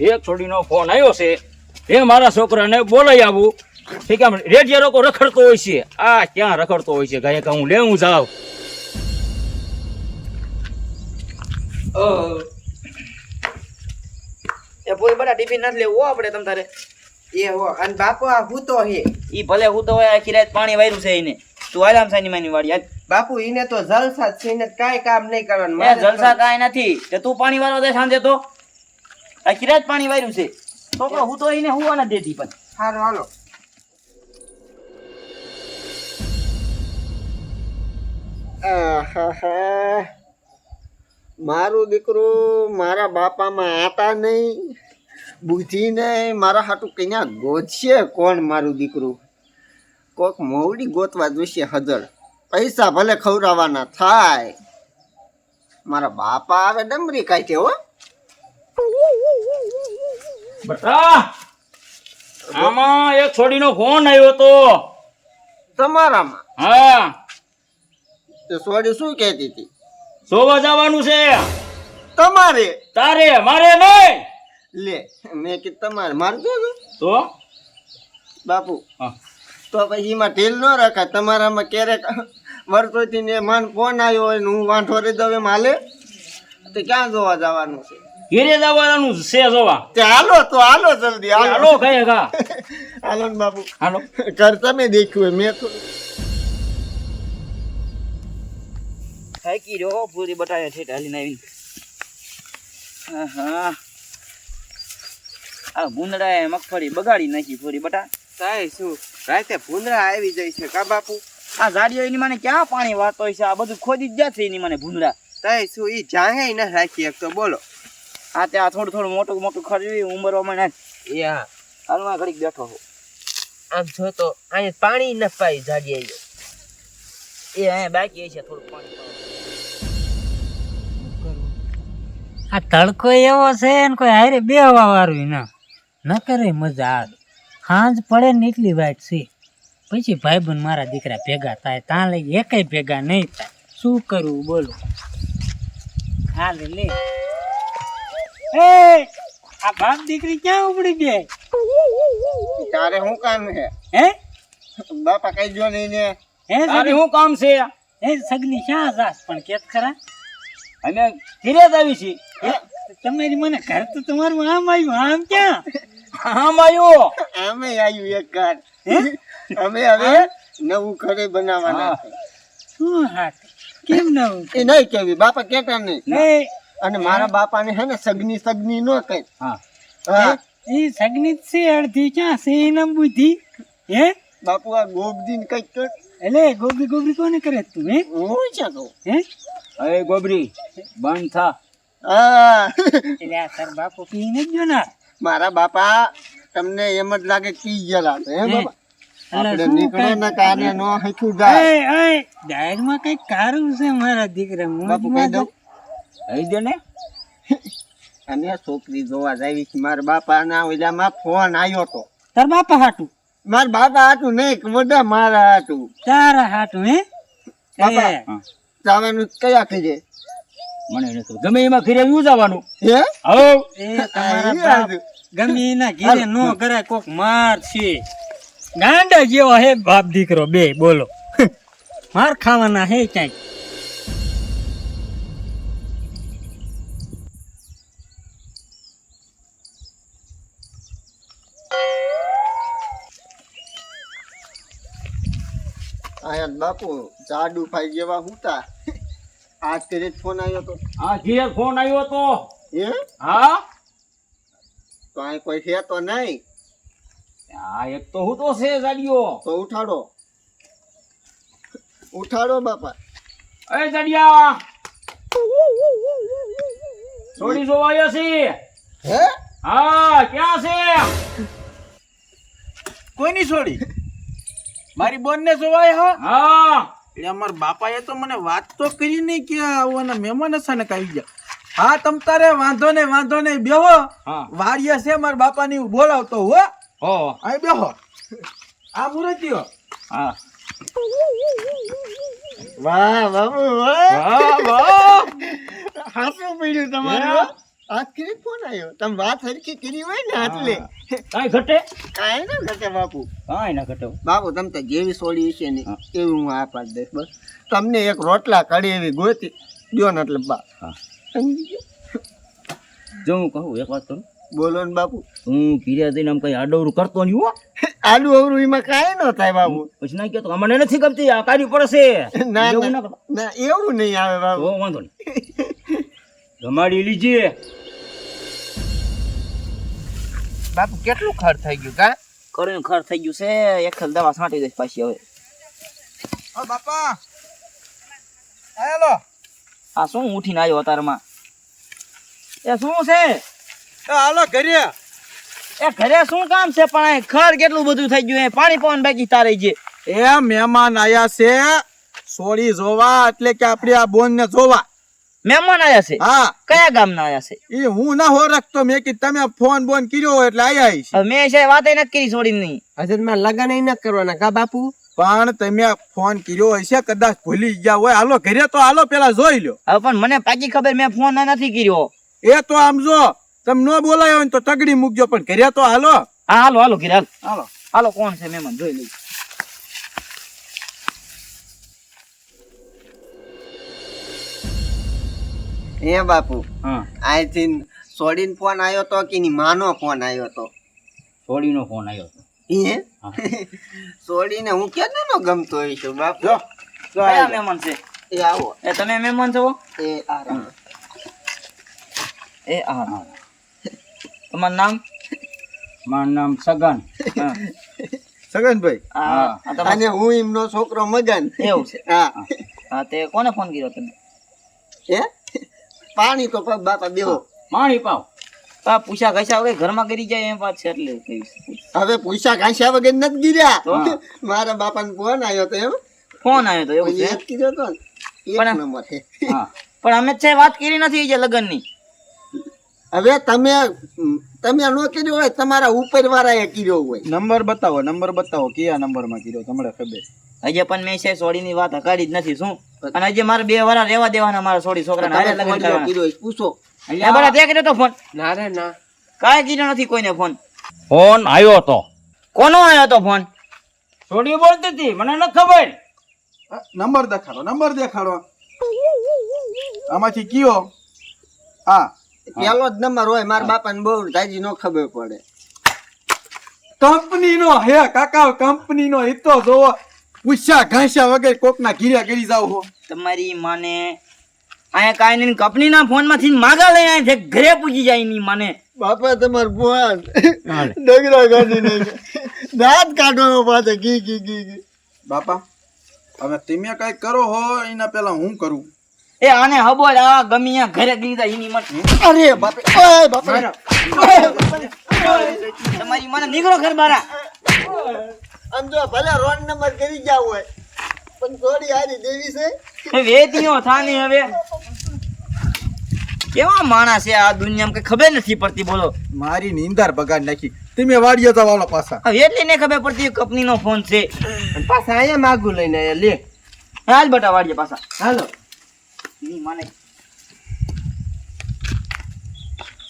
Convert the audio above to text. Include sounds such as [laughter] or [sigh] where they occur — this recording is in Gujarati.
એક છોડીનો ફોન આવ્યો છે એ મારા છોકરાને બોલાઈ આવું. ઠીક આમ રેડિયો રોકો રખડતો હોય છે. આ ક્યાં રખડતો હોય છે? ગાયક હું લેવું જાવ. એ પૂરી બધા ટિફિન નથી લેવું હો આપણે તમ તારે. એ હો અને બાપુ આ હૂતો હે. ઈ ભલે હૂતો હોય આખી રાત પાણી વાયરું છે એને. તું આરામ સાની માની વાળી હાલ. બાપુ એને તો જલસા છે એને કાંઈ કામ નહીં કરવાનું. એ જલસા કાઈ નથી. તે તું પાણી વાળો દે સાંજે તો. આખી રાત પાણી વાર્યું છે. છોકરો હું તો એને હુવા નથી દેતી પણ. સારું હાલો. મારું દીકરું મારા બાપામાં આતા નહીં, બુદ્ધિ નહીં, મારા હાટું કયા ગોતશે કોણ મારું દીકરું? કોક મોવડી ગોતવા જોશે હજર પૈસા ભલે ખવડાવવાના થાય. મારા બાપા આવે ડમરી કાઢે હો. બટા આમાં એક છોડીનો ફોન આવ્યો તો. તમારામાં? હા. તે છોડી શું કહેતી હતી? જોવા જવાનું છે. તમારે? તારે? મારે નહીં. લે મેં કીધું તમારે. મારે જો તો? બાપુ હા. તો પછી એમાં ઢીલ ન રાખાય. તમારામાં ક્યારેક વર્ષોથી ને મન ફોન આવ્યો હોય હું વાંઠો રહી દવે માલે તો ક્યાં જોવા જવાનું છે? ઘેરે જવાનું છે જોવા. તે હાલો તો હાલો જલ્દી હાલો. કઈ ગા [laughs] હાલો બાપુ હાલો. ઘર તમે દેખ્યું મેં તો થાકી રહ્યો પૂરી બટાવે ઠેઠ હાલીને આવીને. આહા. આ ભૂંદડાએ મગફળી બગાડી નાખી પૂરી બટા થાય શું? રાતે ભૂંદડા આવી જાય છે કા બાપુ? આ ઝાડીઓ એની મને ક્યાં પાણી વાતો હોય છે? આ બધું ખોદી જ જશે એની મને ભૂંદડા. થાય શું એ જાહે ન રાખી એક તો બોલો. આ ત્યાં થોડું થોડું મોટું મોટું ખરવી ઉમરવામાં નાખ એ હા. હાલમાં ઘડીક બેઠો હું આમ જો તો અહીંયા પાણી ન પાઈ જાડી આવ્યો એ અહીંયા બાકી છે થોડું પાણી આ તડકો એવો છે ને કોઈ હારે બેહવા વાળું ના. ન કરે મજા આવે. સાંજ પડે ને એટલી વાત છે. પછી ભાઈબંધ મારા દીકરા ભેગા થાય ત્યાં લઈ એકેય ભેગા નહીં થાય. શું કરવું બોલો? હાલ લે. એ આ બાપ દીકરી ક્યાં ઉપડી ગઈ? તારે શું કામ છે? હે? બાપા કઈ જો નહીં ને? હે તારે શું કામ છે? હે સગની શા સાસ પણ કેત ખરા? અને ઘેરે જ આવી છીએ તમારી મને ઘર તો તમારું આમ આવ્યું આમ ક્યાં? આમ આવ્યું? આમે આવ્યું એક ઘર. અમે હવે નવું ઘરે બનાવવાના છે શું હાથ કેમ નવું? એ નહીં કેવી? બાપા કેતા નહીં. એ અને મારા બાપાને હે ને સગની સગની નો કઈ. હા. એ સગની છે અડધી ક્યાં છે એના બુદ્ધિ? હે? બાપુ આ ગોબદીન કઈ કર. એટલે ગોબરી ગોબરી કોને કરે તું હે? હું છે કહું હે? અરે ગોબરી. બંધ થા. હા. એટલે આ તાર બાપુ પીને જ જો ના મારા બાપા તમને એમ જ લાગે પી ગયા છે હે. બાપા? આપણે નીકળો ને કાને નો હખું જાય. એ એ ડાયરમાં કંઈક કારું છે મારા દીકરા બાપુ કહી દઉં. કહી દે ને. અને છોકરી જોવા જાવી છે. મારા બાપા ના ઓલામાં ફોન આવ્યો તો. તાર બાપા હાટું? મારા બાપા હાટું નહીં બધા મારા હાટું. તારા હાટું હે? બાપા. જવાનું કયા કીધે મને નથી ગમે એમાં ઘરે જવાનું. હે? એ તમારા ગમે એના ઘીરે નો કોક માર છે. ગાંડા જેવો હે બાપ દીકરો. બે બોલો. માર ખાવાના હે ક્યાંક આયા બાપુ જાડુ ભાઈ જેવા હુતા. આજ કરે ફોન આવ્યો તો. આ ઘેર ફોન આવ્યો તો? એ હા? તો અહીં કોઈ છે તો નહીં આ એક તો હું તો છે જાડિયો. તો ઉઠાડો. ઉઠાડો બાપા. એ જાડિયા! છોડી જોવા આવ્યો છે? હે? હા ક્યાં છે? કોઈની છોડી? મારી બોન ને જોવાય હા? હા. એટલે અમારા બાપાએ તો મને વાત તો કરી નહીં કે આવવાના મહેમાન અચાનક આવી ગયા. હા તમ તારે વાંધો નહીં વાંધો નહીં બેહો. હા. વાડિયા છે મારા બાપા ની બોલાવતો હો. હો. અહીં બેહો. આ મુરતીઓ હા. વાહ વાહ વાહ. વાહ હાથું પીડ્યું તમારું હો. આજ કરી ફોન આવ્યો તમે વાત હરખી કરી હોય ને એટલે કાંઈ ઘટે? કાંઈ ના ઘટે બાપુ. કાંઈ ના ઘટે. બાપુ તમે તો જેવી સોડી છે ને એવી હું આ પાડ દઈશ બસ. તમને એક રોટલા કાઢી એવી ગોતી દ્યો ને એટલે બા. જો હું કહું એક વાત કરું? બોલો ને બાપુ. હું પીર્યા થઈને આમ કઈ આડવરું કરતો નહીં હો. [laughs] આલુ અવરું એમાં કાંઈ ન થાય બાપુ. પછી ના કહેતો અમને નથી ગમતી આ કાઢી પડશે [laughs] ના એવું ના નહીં આવે બાપુ. વાંધો નહીં. [laughs] જમાડી લીજે. બાપુ કેટલું ખર્ચ થઈ ગયું કા? કરીને ખર થઈ ગયું છે. એક ખલ દવા છાંટી દઈશ પાછી હવે. ઓ બાપા હેલો આ શું ઉઠીને આવ્યો અતારમાં? એ શું છે? હાલો ઘરે. એ ઘરે શું કામ છે? પણ ખર કેટલું બધું થઈ ગયું એ પાણી પવન બાકી તારે જે. એ મહેમાન આયા છે સોળી જોવા એટલે કે આપણે આ બોન ને જોવા. મહેમાન આયા છે. હા. કયા ગામના આયા છે? એ હું ના હો રાખતો મેં કે તમે ફોન બોન કર્યો એટલે આયા છે. મેં છે વાત નથી કરી છોડી નહીં. હજરમાં લગન ન કરવાના કા બાપુ? પણ તમે ફોન કર્યો હશે કદાચ ભૂલી ગયા હોય. હાલો ઘરે તો હાલો પેલા જોઈ લ્યો. હવે પણ મને પાકી ખબર મેં ફોન નથી કર્યો. એ તો આમ જો તમે ન બોલાયો ને તો તગડી મૂકજો પણ ઘરે તો હાલો. હા હાલો હાલો ઘરે હાલો. હાલો. કોણ છે મહેમાન? જોઈ લઈ હે બાપુ? હા. આઈથી સોડીન ફોન આવ્યો તો કે ની માનો ફોન આવ્યો તો? સોડીનો ફોન આવ્યો તો. હે? [laughs] સોડીને હું કેતો નો ગમતો હોય છું બાપુ? જો જો કયા મહેમાન છે? એ આવો. એ તમે મહેમાન છો? એ આરામ. એ હા તમારું નામ? મારું નામ સગન. હા. [laughs] સગનભાઈ? આ આ અને હું એમનો છોકરો મગન. એવું છે. હા. હા તે કોને ફોન કર્યો તમે? હે? પાણી તો બાપા દેવો. પાણી પાવ. પા પૂછા ઘસ્યા વગર ઘરમાં કરી જાય એમ વાત છે એટલે હવે પૂછા ઘાસ્યા વગર નથી ગીર્યા. મારા બાપાને ફોન આવ્યો તો એમ. ફોન આવ્યો તો એવું યાદ કીધો તો એક પણ- નંબર છે. પણ અમે છે વાત કરી નથી જે લગ્નની. હવે તમે તમે નો કર્યો હોય તમારા ઉપર વાળાએ કર્યો હોય. નંબર બતાવો નંબર બતાવો કયા નંબરમાં કર્યો તમને ખબર? હજી પણ મેં છે સોડીની વાત હકાડી જ નથી શું? અને હજે મારે બે વાર રહેવા દેવાના મારા છોડી છોકરાને. હારે લગ્ન જો કરવાના. પૂછો. એ તે કર્યો તો ફોન. ના રે ના. કાંઈ કીધો નથી કોઈને ફોન. ફોન આવ્યો તો. કોનો આવ્યો તો ફોન? છોડી બોલતી હતી મને ન ખબર. નંબર દેખાડો નંબર દેખાડો. આમાંથી કયો? હા. પેલો જ નંબર હોય મારા બાપાને બહુ દાજી નો ખબર પડે. કંપની નો હે કાકા કંપની નો હિતો જોવો. પૂછ્યા ઘાસ્યા વગર કોક ના ઘીરે કરી જાવ હો. તમારી માને અહીંયા કાંઈ નહીં કંપનીના ફોનમાંથી માગા લઈને આયા ઘરે પૂછી જાય એની માને. બાપા તમાર ફોન. ડગરા ગાડી નાખ્યા દાંત કાઢવાનો પાછા ઘી ઘી ઘી ઘી. બાપા હવે તમે કઈ કરો હો એના પેલા હું કરું? એ આને હબો આ ગમી અહીંયા ઘરે ગીધા જાય એની મને. અરે બાપે ઓય બાપા. તમારી મને નીકળો ઘર બારા. આમ જો ભલે રોડ નંબર કરી ગયા હોય પણ થોડી હારી દેવી છે. વેતીઓ થાની હવે. કેવા માણસ છે આ દુનિયામાં કઈ ખબર નથી પડતી બોલો. મારી નીંદર બગાડ નાખી. તમે વાડીએ જવાલો પાછા. હવે એટલી ને ખબર પડતી કંપનીનો ફોન છે. પાછા અહીંયા માગું લઈને લે. હાલ બટા વાળીએ પાછા. હાલો. માને